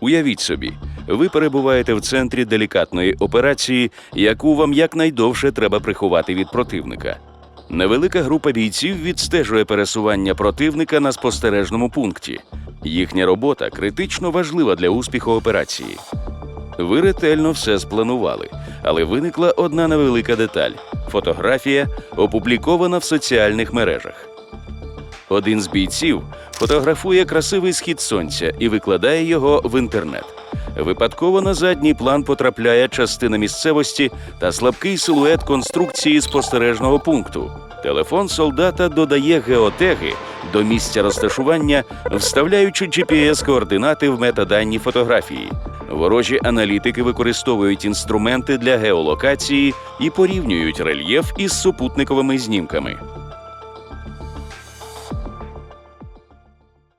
Уявіть собі, ви перебуваєте в центрі делікатної операції, яку вам якнайдовше треба приховати від противника. Невелика група бійців відстежує пересування противника на спостережному пункті. Їхня робота критично важлива для успіху операції. Ви ретельно все спланували, але виникла одна невелика деталь фотографія, опублікована в соціальних мережах. Один з бійців фотографує красивий схід сонця і викладає його в інтернет. Випадково на задній план потрапляє частина місцевості та слабкий силует конструкції спостережного пункту. Телефон солдата додає геотеги до місця розташування, вставляючи GPS-координати в метаданні фотографії. Ворожі аналітики використовують інструменти для геолокації і порівнюють рельєф із супутниковими знімками.